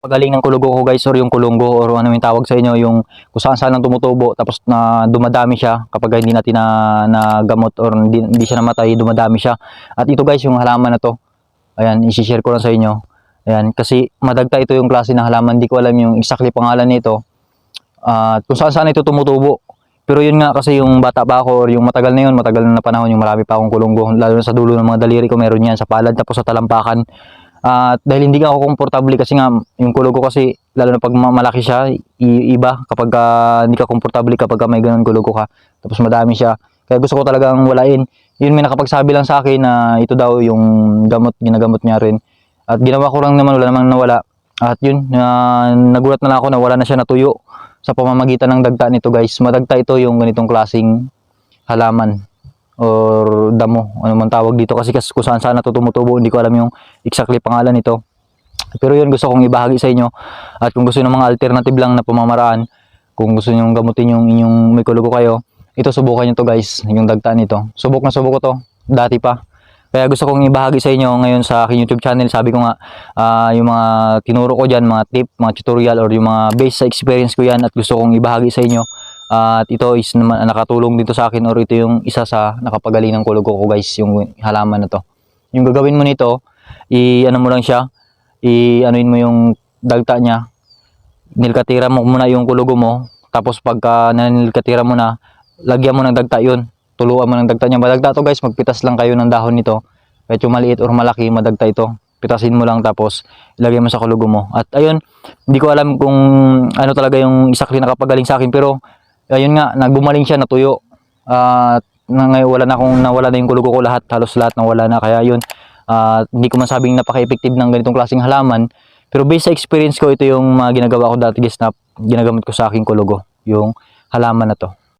pagaling ng kulugo ko guys. Or yung kulunggo or ano yung tawag sa inyo yung kung saan ang tumutubo tapos na dumadami siya kapag hindi natin na, na gamot or hindi, hindi siya namatay dumadami siya. At ito guys yung halaman na to. Ayan isi-share ko lang sa inyo. Ayan kasi madagta ito yung klase ng halaman. Hindi ko alam yung exactly pangalan nito. At kung saan saan ito tumutubo. Pero yun nga kasi yung bata pa ako or yung matagal na yun matagal na panahon yung marami pa akong kulunggo lalo na sa dulo ng mga daliri ko meron yan sa palad tapos sa talampakan at dahil hindi ako komportable kasi nga yung kulog ko kasi lalo na pag ma- malaki siya iba kapag ah, hindi ka komportable kapag may ganun kulog ka. Tapos madami siya. Kaya gusto ko talagang walain. Yun may nakapagsabi lang sa akin na ito daw yung gamot ginagamot niya rin. At ginawa ko lang naman wala namang nawala. At yun na nagulat na lang ako na wala na siya natuyo sa pamamagitan ng dagta nito guys. Madagta ito yung ganitong klasing halaman or damo ano man tawag dito. Kasi kas- kung saan saan na to tumutubo hindi ko alam yung exactly pangalan nito. Pero yun gusto kong ibahagi sa inyo. At kung gusto ng mga alternative lang na pamamaraan kung gusto niyo gamutin yung inyong may kulugo kayo ito subukan niyo to guys yung dagta nito. Subok na subok ko to. Dati pa. Kaya gusto kong ibahagi sa inyo ngayon sa aking YouTube channel. Sabi ko nga ah, yung mga tinuro ko diyan mga tip mga tutorial or yung mga base sa experience ko yan at gusto kong ibahagi sa inyo at ito is naman nakatulong dito sa akin or ito yung isa sa nakapagaling ng kulugo ko guys, yung halaman na to. Yung gagawin mo nito, i ano mo lang siya, i anuin mo yung dagta niya. Nilkatira mo muna yung kulugo mo, tapos pagka nanilkatira mo na, lagyan mo ng dagta yun. Tuluan mo ng dagta niya. Madagta to guys, magpitas lang kayo ng dahon nito. Kahit maliit or malaki, madagta ito. Pitasin mo lang tapos ilagay mo sa kulugo mo. At ayun, hindi ko alam kung ano talaga yung exactly nakapagaling sa akin pero ayun nga, nagbumaling siya, natuyo. At ngayon wala na akong nawala na yung kulugo ko lahat, halos lahat nawala na. Kaya yun, at hindi ko masabing napaka-effective ng ganitong klaseng halaman. Pero based sa experience ko, ito yung mga ginagawa ko dati guys na ginagamit ko sa aking kulugo, yung halaman na to.